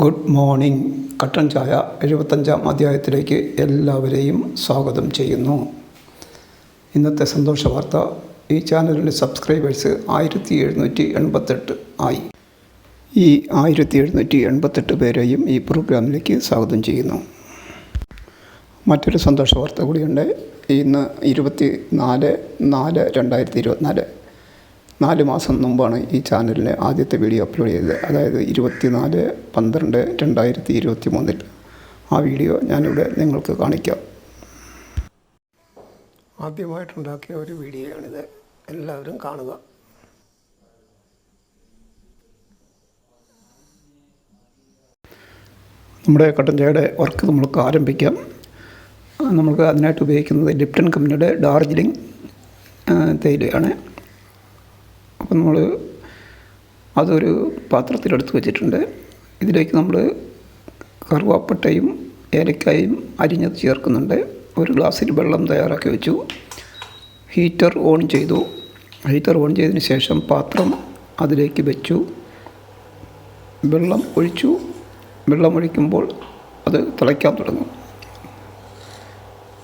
Good morning. കട്ടൻ ചായ എഴുപത്തഞ്ചാം അധ്യായത്തിലേക്ക് എല്ലാവരെയും സ്വാഗതം ചെയ്യുന്നു. ഇന്നത്തെ സന്തോഷ വാർത്ത ഈ ചാനലിന്റെ സബ്സ്ക്രൈബേഴ്സ് ആയിരത്തി എഴുന്നൂറ്റി എൺപത്തെട്ട് ആയി. ഈ ആയിരത്തി എഴുന്നൂറ്റി എൺപത്തെട്ട് പേരെയും ഈ പ്രോഗ്രാമിലേക്ക് സ്വാഗതം ചെയ്യുന്നു. മറ്റൊരു സന്തോഷ വാർത്ത കൂടിയുണ്ട്. ഇന്ന് ഇരുപത്തി നാല് നാല് രണ്ടായിരത്തി ഇരുപത്തിനാല് നാല് മാസം മുമ്പാണ് ഈ ചാനലിൽ ആദ്യത്തെ വീഡിയോ അപ്ലോഡ് ചെയ്തത്. അതായത് ഇരുപത്തി നാല് പന്ത്രണ്ട് രണ്ടായിരത്തി ഇരുപത്തി മൂന്നിൽ ആ വീഡിയോ ഞാനിവിടെ നിങ്ങൾക്ക് കാണിക്കാം. ആദ്യമായിട്ടുണ്ടാക്കിയ ഒരു വീഡിയോയാണിത്. എല്ലാവരും കാണുക. നമ്മുടെ കട്ടൻ ചായയുടെ വർക്ക് നമ്മൾക്ക് ആരംഭിക്കാം. നമുക്ക് അതിനായിട്ട് ഉപയോഗിക്കുന്നത് ലിപ്റ്റൺ കമ്പനിയുടെ ഡാർജിലിംഗ് തേയിലയാണ്. അപ്പം നമ്മൾ അതൊരു പാത്രത്തിലെടുത്ത് വെച്ചിട്ടുണ്ട്. ഇതിലേക്ക് നമ്മൾ കറുവാപ്പട്ടയും ഏലക്കായും അരിഞ്ഞത് ചേർക്കുന്നുണ്ട്. ഒരു ഗ്ലാസ്സിൽ വെള്ളം തയ്യാറാക്കി വെച്ചു. ഹീറ്റർ ഓൺ ചെയ്തു. ഹീറ്റർ ഓൺ ചെയ്തതിന് ശേഷം പാത്രം അതിലേക്ക് വെച്ചു. വെള്ളം ഒഴിച്ചു. വെള്ളം ഒഴിക്കുമ്പോൾ അത് തിളയ്ക്കാൻ തുടങ്ങും.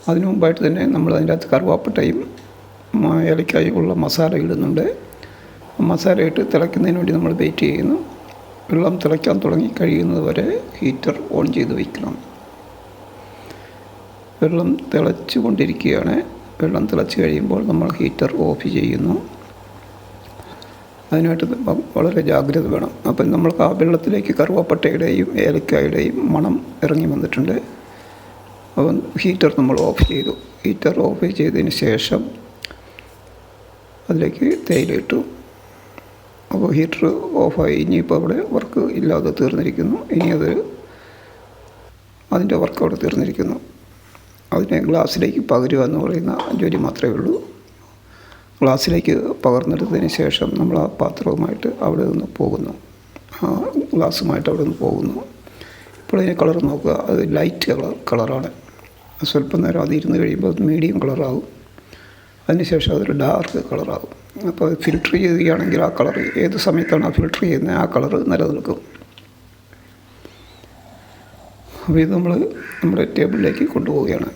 അതിനു മുമ്പായിട്ട് തന്നെ നമ്മൾ അതിന്റെ അകത്ത് കറുവാപ്പട്ടയും ഏലക്കായും ഉള്ള മസാല ഇടുന്നുണ്ട്. മസാല ഇട്ട് തിളയ്ക്കുന്നതിന് വേണ്ടി നമ്മൾ വെയിറ്റ് ചെയ്യുന്നു. വെള്ളം തിളയ്ക്കാൻ തുടങ്ങി കഴിയുന്നത് വരെ ഹീറ്റർ ഓൺ ചെയ്ത് വയ്ക്കണം വെള്ളം തിളച്ചു കൊണ്ടിരിക്കുകയാണ്. വെള്ളം തിളച്ച് കഴിയുമ്പോൾ നമ്മൾ ഹീറ്റർ ഓഫ് ചെയ്യുന്നു. അതിനായിട്ട് വളരെ ജാഗ്രത വേണം. അപ്പം നമ്മൾക്ക് ആ വെള്ളത്തിലേക്ക് കറുവപ്പട്ടയുടെയും ഏലക്കായുടെയും മണം ഇറങ്ങി വന്നിട്ടുണ്ട്. അപ്പം ഹീറ്റർ നമ്മൾ ഓഫ് ചെയ്തു. ഹീറ്റർ ഓഫ് ചെയ്തതിന് ശേഷം അതിലേക്ക് തേയില ഇട്ടു അപ്പോൾ ഹീറ്റർ ഓഫായി. ഇനിയിപ്പോൾ അവിടെ വർക്ക് ഇല്ലാതെ തീർന്നിരിക്കുന്നു. ഇനി അത് അതിന്റെ വർക്ക് അവിടെ തീർന്നിരിക്കുന്നു. അതിനെ ഗ്ലാസ്സിലേക്ക് പകരുക എന്ന് പറയുന്ന ജോലി മാത്രമേ ഉള്ളൂ. ഗ്ലാസ്സിലേക്ക് പകർന്നെടുത്തതിന് ശേഷം നമ്മൾ ആ പാത്രവുമായിട്ട് അവിടെ നിന്ന് പോകുന്നു. ഗ്ലാസ്സുമായിട്ട് അവിടെ നിന്ന് പോകുന്നു. ഇപ്പോൾ അതിന്റെ കളർ നോക്കുക. അത് ലൈറ്റ് കളർ കളറാണ്. സ്വല്പം നേരം അത് ഇരുന്ന് കഴിയുമ്പോൾ മീഡിയം കളറാകും. അതിനുശേഷം അതൊരു ഡാർക്ക് കളറാകും. അപ്പോൾ ഫിൽട്ടർ ചെയ്യുകയാണെങ്കിൽ ആ കളർ ഏത് സമയത്താണ് ആ ഫിൽട്ടർ ചെയ്യുന്നത്? ആ കളർ നിലനിൽക്കും. അപ്പോൾ ഇത് നമ്മൾ നമ്മുടെ ടേബിളിലേക്ക് കൊണ്ടുപോവുകയാണ്.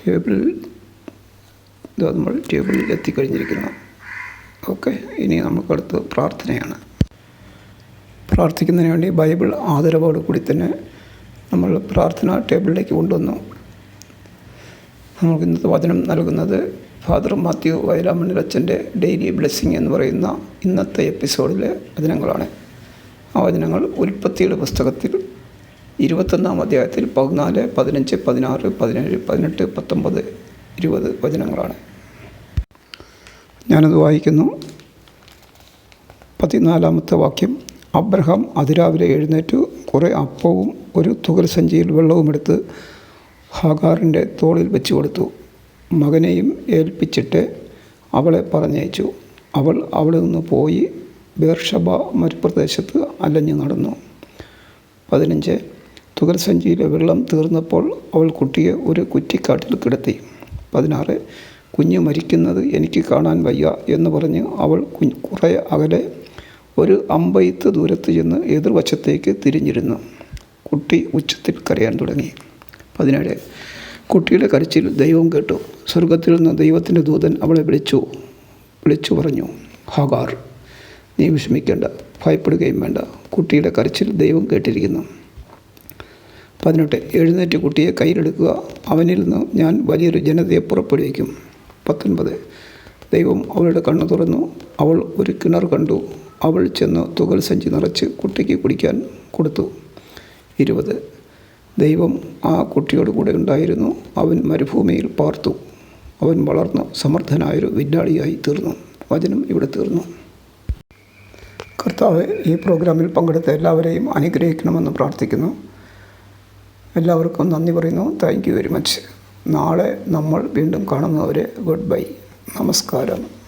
ടേബിൾ ഇതാ നമ്മൾ ടേബിളിൽ എത്തിക്കഴിഞ്ഞിരിക്കുന്നു. ഓക്കെ ഇനി നമുക്കടുത്ത് പ്രാർത്ഥനയാണ്. പ്രാർത്ഥിക്കുന്നതിന് വേണ്ടി ബൈബിൾ ആദരവോടു കൂടി തന്നെ നമ്മൾ പ്രാർത്ഥന ടേബിളിലേക്ക് കൊണ്ടുവന്നു. നമുക്ക് ഇന്നത്തെ വചനം നൽകുന്നത് ഫാദർ മാത്യു വയലാമണ്ണിലച്ചന്റെ ഡെയിലി ബ്ലെസ്സിങ് എന്ന് പറയുന്ന ഇന്നത്തെ എപ്പിസോഡിലെ വചനങ്ങളാണ്. ആ വചനങ്ങൾ ഉൽപ്പത്തിയുടെ പുസ്തകത്തിൽ ഇരുപത്തൊന്നാം അധ്യായത്തിൽ പതിനാല് പതിനഞ്ച് പതിനാറ് പതിനേഴ് പതിനെട്ട് പത്തൊമ്പത് ഇരുപത് വചനങ്ങളാണ്. ഞാനത് വായിക്കുന്നു. പതിനാലാമത്തെ വാക്യം. അബ്രഹാം അതിരാവിലെ എഴുന്നേറ്റു. കുറേ അപ്പവും ഒരു തുകൽ സഞ്ചിയിൽ വെള്ളവും എടുത്ത് ഹാഗാറിന്റെ തോളിൽ വെച്ചു കൊടുത്തു. മകനെയും ഏൽപ്പിച്ചിട്ട് അവളെ പറഞ്ഞയച്ചു. അവൾ അവിടെ നിന്ന് പോയി ബേർഷബ മരുപ്രദേശത്ത് അലഞ്ഞു നടന്നു. പതിനഞ്ച്. തുകൽ സഞ്ചിയിലെ വെള്ളം തീർന്നപ്പോൾ അവൾ കുട്ടിയെ ഒരു കുറ്റിക്കാട്ടിൽ കിടത്തി. പതിനാറ്. കുഞ്ഞ് മരിക്കുന്നത് എനിക്ക് കാണാൻ വയ്യ എന്ന് പറഞ്ഞ് അവൾ കുഞ്ഞ് കുറേ അകലെ ഒരു അമ്പയത്ത് ദൂരത്ത് ചെന്ന് എതിർവശത്തേക്ക് തിരിഞ്ഞിരുന്നു. കുട്ടി ഉച്ചത്തിൽ കരയാൻ തുടങ്ങി. പതിനേഴ്. കുട്ടിയുടെ കരച്ചിൽ ദൈവം കേട്ടു. സ്വർഗത്തിൽ നിന്ന് ദൈവത്തിന്റെ ദൂതൻ അവളെ വിളിച്ചു. വിളിച്ചു പറഞ്ഞു ഹാഗാർ നീ വിഷമിക്കേണ്ട ഭയപ്പെടുകയും വേണ്ട. കുട്ടിയുടെ കരച്ചിൽ ദൈവം കേട്ടിരിക്കുന്നു. പതിനെട്ട്. എഴുന്നേറ്റ് കുട്ടിയെ കയ്യിലെടുക്കുക. അവനിൽ നിന്ന് ഞാൻ വലിയൊരു ജനതയെ പുറപ്പെടുവിക്കും. പത്തൊൻപത്. ദൈവം അവളുടെ കണ്ണു തുറന്നു. അവൾ ഒരു കിണർ കണ്ടു. അവൾ ചെന്ന് തുകൽ സഞ്ചി നിറച്ച് കുട്ടിക്ക് കുടിക്കാൻ കൊടുത്തു. ഇരുപത്. ദൈവം ആ കുട്ടിയോട് കൂടെ ഉണ്ടായിരുന്നു. അവൻ മരുഭൂമിയിൽ പാർത്തു. അവൻ വളർന്ന് സമർത്ഥനായൊരു വില്ലാളിയായി തീർന്നു. വചനം ഇവിടെ തീർന്നു. കർത്താവ് ഈ പ്രോഗ്രാമിൽ പങ്കെടുത്ത എല്ലാവരെയും അനുഗ്രഹിക്കണമെന്ന് പ്രാർത്ഥിക്കുന്നു. എല്ലാവർക്കും നന്ദി പറയുന്നു. താങ്ക് യു വെരി മച്ച് നാളെ നമ്മൾ വീണ്ടും കാണുന്നവരെ ഗുഡ് ബൈ നമസ്കാരം.